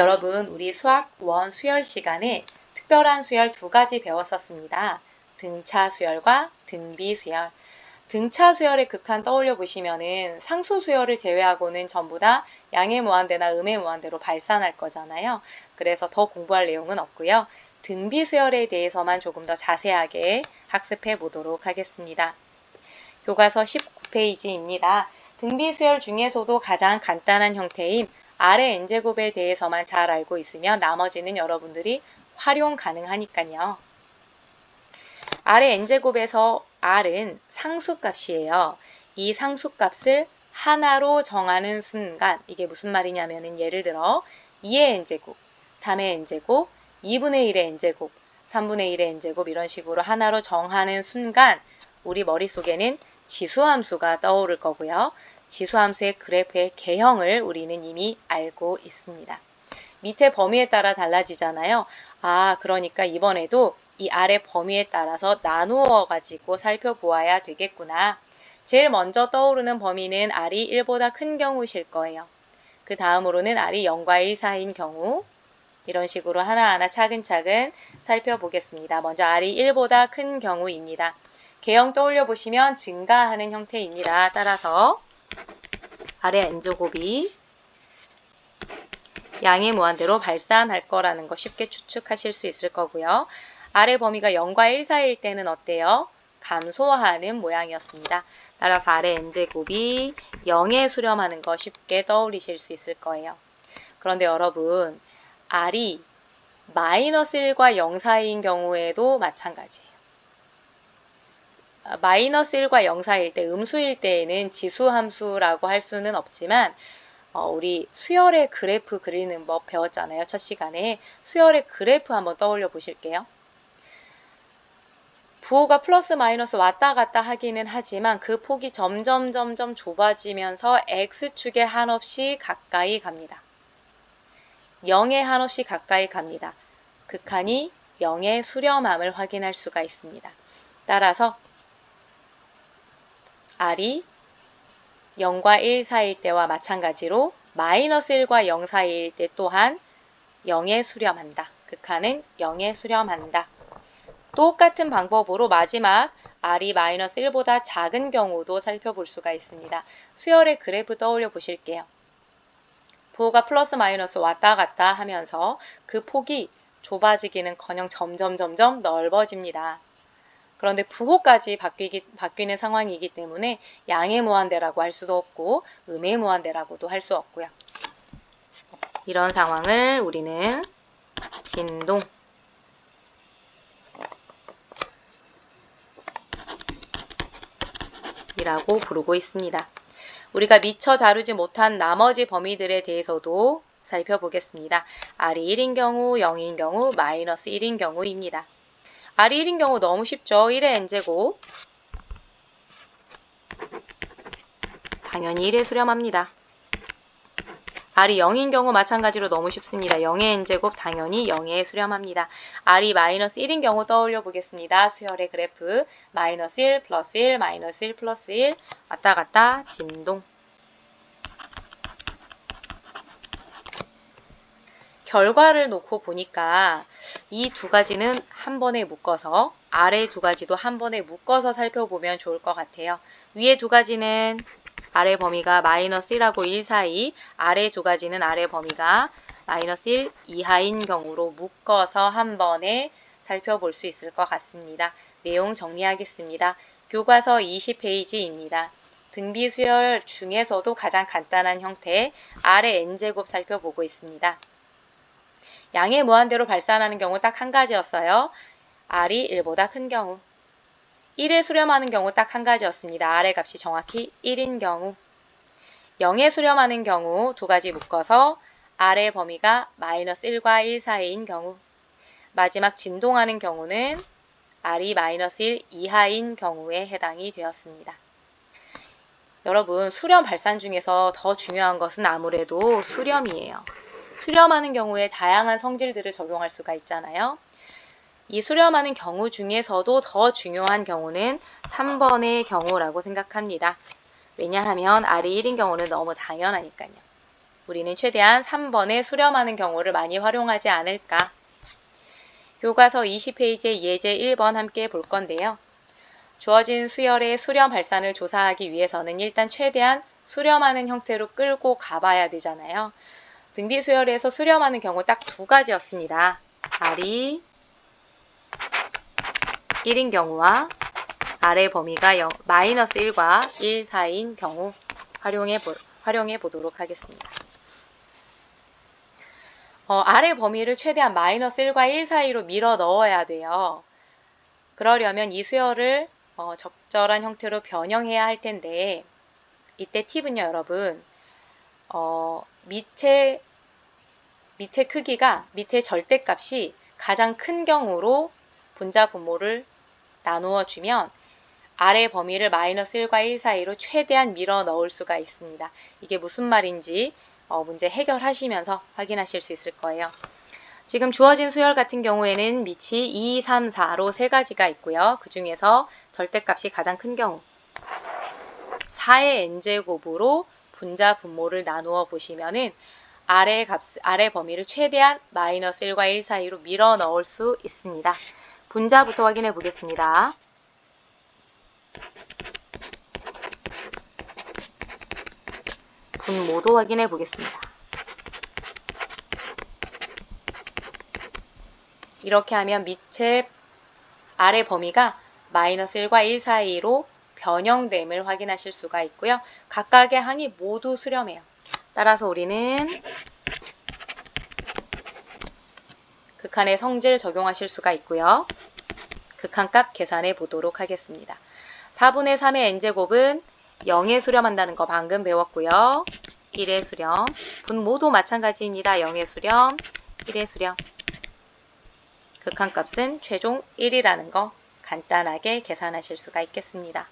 여러분, 우리 수학 원 수열 시간에 특별한 수열 두 가지 배웠었습니다. 등차 수열과 등비 수열. 등차 수열의 극한 떠올려 보시면은 상수 수열을 제외하고는 전부 다 양의 무한대나 음의 무한대로 발산할 거잖아요. 그래서 더 공부할 내용은 없고요. 등비 수열에 대해서만 조금 더 자세하게 학습해 보도록 하겠습니다. 교과서 19페이지입니다. 등비 수열 중에서도 가장 간단한 형태인 아래 n제곱에 대해서만 잘 알고 있으면 나머지는 여러분들이 활용 가능하니까요. 아래 n제곱에서 r은 상수값이에요. 이 상수값을 하나로 정하는 순간 이게 무슨 말이냐면 은 예를 들어 2의 n제곱, 3의 n제곱, 2분의 1의 n제곱, 3분의 1의 n제곱 이런 식으로 하나로 정하는 순간 우리 머릿속에는 지수함수가 떠오를 거고요. 지수함수의 그래프의 개형을 우리는 이미 알고 있습니다. 밑에 범위에 따라 달라지잖아요. 아, 그러니까 이번에도 이 아래 범위에 따라서 나누어 가지고 살펴보아야 되겠구나. 제일 먼저 떠오르는 범위는 R이 1보다 큰 경우실 거예요. 그 다음으로는 R이 0과 1 사이인 경우 이런 식으로 하나하나 차근차근 살펴보겠습니다. 먼저 R이 1보다 큰 경우입니다. 개형 떠올려 보시면 증가하는 형태입니다. 따라서 아래 n제곱이 양의 무한대로 발산할 거라는 거 쉽게 추측하실 수 있을 거고요. 아래 범위가 0과 1 사이일 때는 어때요? 감소하는 모양이었습니다. 따라서 아래 n제곱이 0에 수렴하는 거 쉽게 떠올리실 수 있을 거예요. 그런데 여러분, r이 마이너스 1과 0 사이인 경우에도 마찬가지예요. 마이너스 1과 0 사이일 때, 음수일 때에는 지수 함수라고 할 수는 없지만 어, 우리 수열의 그래프 그리는 법 배웠잖아요. 첫 시간에. 수열의 그래프 한번 떠올려 보실게요. 부호가 플러스 마이너스 왔다 갔다 하기는 하지만 그 폭이 점점 점점 좁아지면서 x축에 한없이 가까이 갑니다. 0에 한없이 가까이 갑니다. 극한이 0의 수렴함을 확인할 수가 있습니다. 따라서 r이 0과 1 사이일 때와 마찬가지로 마이너스 1과 0 사이일 때 또한 0에 수렴한다. 극한은 0에 수렴한다. 똑같은 방법으로 마지막 r이 마이너스 1보다 작은 경우도 살펴볼 수가 있습니다. 수열의 그래프 떠올려 보실게요. 부호가 플러스 마이너스 왔다 갔다 하면서 그 폭이 좁아지기는 커녕 점점 점점 넓어집니다. 그런데 부호까지 바뀌기, 바뀌는 상황이기 때문에 양의 무한대라고 할 수도 없고 음의 무한대라고도 할 수 없고요. 이런 상황을 우리는 진동 이라고 부르고 있습니다. 우리가 미처 다루지 못한 나머지 범위들에 대해서도 살펴보겠습니다. R이 1인 경우, 0인 경우, 마이너스 1인 경우입니다. R이 1인 경우 너무 쉽죠. 1의 n제곱. 당연히 1에 수렴합니다. R이 0인 경우 마찬가지로 너무 쉽습니다. 0의 n제곱 당연히 0에 수렴합니다. R이 마이너스 1인 경우 떠올려 보겠습니다. 수열의 그래프 마이너스 1 플러스 1 마이너스 1 플러스 1 왔다 갔다 진동 결과를 놓고 보니까 이 두 가지는 한 번에 묶어서 아래 두 가지도 한 번에 묶어서 살펴보면 좋을 것 같아요. 위에 두 가지는 아래 범위가 마이너스 1하고 1 사이, 아래 두 가지는 아래 범위가 마이너스 1 이하인 경우로 묶어서 한 번에 살펴볼 수 있을 것 같습니다. 내용 정리하겠습니다. 교과서 20페이지입니다. 등비 수열 중에서도 가장 간단한 형태 아래 n제곱 살펴보고 있습니다. 양의 무한대로 발산하는 경우 딱 한 가지였어요. R이 1보다 큰 경우. 1에 수렴하는 경우 딱 한 가지였습니다. R의 값이 정확히 1인 경우. 0에 수렴하는 경우 두 가지 묶어서 R의 범위가 마이너스 1과 1 사이인 경우. 마지막 진동하는 경우는 R이 마이너스 1 이하인 경우에 해당이 되었습니다. 여러분, 수렴 발산 중에서 더 중요한 것은 아무래도 수렴이에요. 수렴하는 경우에 다양한 성질들을 적용할 수가 있잖아요. 이 수렴하는 경우 중에서도 더 중요한 경우는 3번의 경우라고 생각합니다. 왜냐하면 R이 1인 경우는 너무 당연하니까요. 우리는 최대한 3번에 수렴하는 경우를 많이 활용하지 않을까. 교과서 20페이지의 예제 1번 함께 볼 건데요. 주어진 수열의 수렴 발산을 조사하기 위해서는 일단 최대한 수렴하는 형태로 끌고 가봐야 되잖아요. 등비 수열에서 수렴하는 경우 딱 두 가지였습니다. R이 1인 경우와 아래 범위가 0, 마이너스 1과 1 사이인 경우 활용해, 보, 활용해 보도록 하겠습니다. 어, 아래 범위를 최대한 마이너스 1과 1 사이로 밀어 넣어야 돼요. 그러려면 이 수열을 어, 적절한 형태로 변형해야 할 텐데 이때 팁은요 여러분 어, 밑에 밑에 크기가 밑에 절대값이 가장 큰 경우로 분자 분모를 나누어 주면 아래 범위를 마이너스 1과 1 사이로 최대한 밀어 넣을 수가 있습니다. 이게 무슨 말인지 어, 문제 해결하시면서 확인하실 수 있을 거예요. 지금 주어진 수열 같은 경우에는 밑이 2, 3, 4로 세 가지가 있고요. 그 중에서 절대값이 가장 큰 경우 4의 n제곱으로 분자 분모를 나누어 보시면은 아래 값, 아래 범위를 최대한 마이너스 1과 1 사이로 밀어 넣을 수 있습니다. 분자부터 확인해 보겠습니다. 분모도 확인해 보겠습니다. 이렇게 하면 밑에 아래 범위가 마이너스 1과 1 사이로 변형됨을 확인하실 수가 있고요. 각각의 항이 모두 수렴해요. 따라서 우리는 극한의 성질 적용하실 수가 있고요. 극한값 계산해 보도록 하겠습니다. 4분의 3의 n제곱은 0에 수렴한다는 거 방금 배웠고요. 1의 수렴, 분모도 마찬가지입니다. 0의 수렴, 1의 수렴. 극한값은 최종 1이라는 거 간단하게 계산하실 수가 있겠습니다.